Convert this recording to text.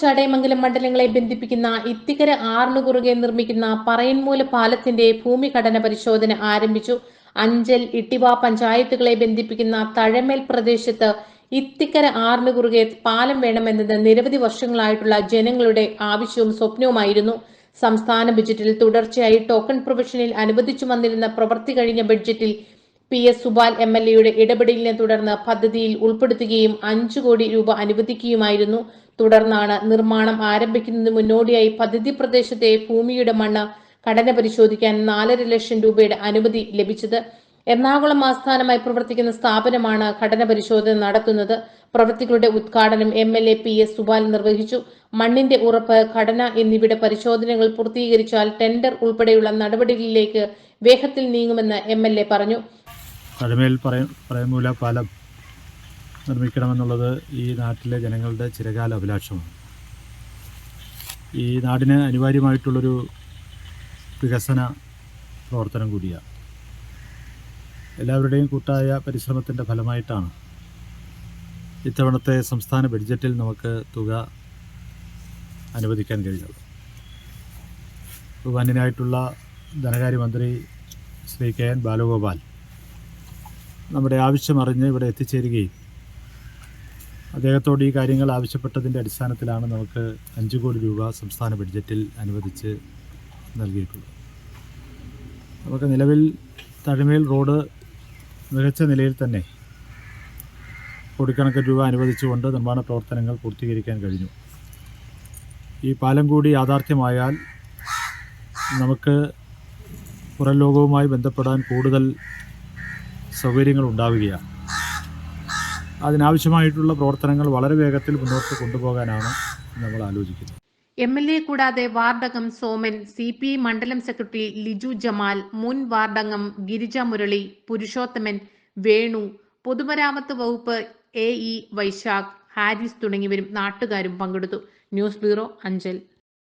ചടയമംഗലം മണ്ഡലങ്ങളെ ബന്ധിപ്പിക്കുന്ന ഇത്തിക്കര ആറിനു കുറുകെ നിർമ്മിക്കുന്ന പറയൻമൂല പാലത്തിന്റെ ഭൂമിഘടന പരിശോധന ആരംഭിച്ചു. അഞ്ചൽ ഇട്ടിവ പഞ്ചായത്തുകളെ ബന്ധിപ്പിക്കുന്ന തഴമേൽ പ്രദേശത്ത് ഇത്തിക്കര ആറിനു കുറുകെ പാലം വേണമെന്നത് നിരവധി വർഷങ്ങളായിട്ടുള്ള ജനങ്ങളുടെ ആവശ്യവും സ്വപ്നവുമായിരുന്നു. സംസ്ഥാന ബജറ്റിൽ തുടർച്ചയായി ടോക്കൺ പ്രൊവിഷനിൽ അനുവദിച്ചു വന്നിരുന്ന പ്രവൃത്തി കഴിഞ്ഞ ബഡ്ജറ്റിൽ P S Subal M L എയുടെ ഇടപെടലിനെ തുടർന്ന് പദ്ധതിയിൽ ഉൾപ്പെടുത്തുകയും അഞ്ചു കോടി രൂപ അനുവദിക്കുകയുമായിരുന്നു. തുടർന്നാണ് നിർമ്മാണം ആരംഭിക്കുന്നതിന് മുന്നോടിയായി പദ്ധതി പ്രദേശത്തെ ഭൂമിയുടെ മണ്ണ് ഘടന പരിശോധിക്കാൻ നാലര ലക്ഷം രൂപയുടെ അനുമതി ലഭിച്ചത്. എറണാകുളം ആസ്ഥാനമായി പ്രവർത്തിക്കുന്ന സ്ഥാപനമാണ് ഘടന പരിശോധന നടത്തുന്നത്. പ്രവൃത്തികളുടെ ഉദ്ഘാടനം M L A P S Subal നിർവഹിച്ചു. മണ്ണിന്റെ ഉറപ്പ് ഘടന എന്നിവയുടെ പരിശോധനകൾ പൂർത്തീകരിച്ചാൽ ടെൻഡർ ഉൾപ്പെടെയുള്ള നടപടികളിലേക്ക് വേഗത്തിൽ നീങ്ങുമെന്ന് എം എൽ എ പറഞ്ഞു തഴമേൽ പറയ പറയമൂല പാലം നിർമ്മിക്കണമെന്നുള്ളത് ഈ നാട്ടിലെ ജനങ്ങളുടെ ചിരകാല അഭിലാഷമാണ്. ഈ നാടിന് അനിവാര്യമായിട്ടുള്ളൊരു വികസന പ്രവർത്തനം കൂടിയാണ്. എല്ലാവരുടെയും കൂട്ടായ പരിശ്രമത്തിന്റെ ഫലമായിട്ടാണ് ഇത്തവണത്തെ സംസ്ഥാന ബഡ്ജറ്റിൽ നമുക്ക് തുക അനുവദിക്കാൻ കഴിഞ്ഞത്. ബഹുമാന്യനായിട്ടുള്ള ധനകാര്യമന്ത്രി ശ്രീ കെ എൻ ബാലഗോപാൽ നമ്മുടെ ആവശ്യമറിഞ്ഞ് ഇവിടെ എത്തിച്ചേരുകയും അദ്ദേഹത്തോട് ഈ കാര്യങ്ങൾ ആവശ്യപ്പെട്ടതിന്റെ അടിസ്ഥാനത്തിലാണ് നമുക്ക് അഞ്ച് കോടി രൂപ സംസ്ഥാന ബഡ്ജറ്റിൽ അനുവദിച്ച് നൽകിയിട്ടുള്ളത്. നമുക്ക് നിലവിൽ തഴമേൽ റോഡ് മികച്ച നിലയിൽ തന്നെ കോടിക്കണക്കിന് രൂപ അനുവദിച്ചുകൊണ്ട് നിർമ്മാണ പ്രവർത്തനങ്ങൾ പൂർത്തീകരിക്കാൻ കഴിഞ്ഞു. ഈ പാലം കൂടി യാഥാർത്ഥ്യമായാൽ നമുക്ക് പുറം ലോകവുമായി ബന്ധപ്പെടാൻ കൂടുതൽ സൗകര്യങ്ങൾ ഉണ്ടാവുകയാണ്. അതിനാവശ്യമായിട്ടുള്ള പ്രവർത്തനങ്ങൾ വളരെ വേഗത്തിൽ മുന്നോട്ട് കൊണ്ടുപോകാനാണ് നമ്മൾ ആലോചിക്കുന്നത്. എം എൽ എ കൂടാതെ വാർഡംഗം സോമൻ സി പി ഐ മണ്ഡലം സെക്രട്ടറി ലിജു ജമാൽ മുൻ വാർഡംഗം ഗിരിജ മുരളി പുരുഷോത്തമൻ വേണു പൊതുമരാമത്ത് വകുപ്പ് എ ഇ വൈശാഖ് ഹാരിസ് തുടങ്ങിയവരും നാട്ടുകാരും പങ്കെടുത്തു. News bureau Anchal.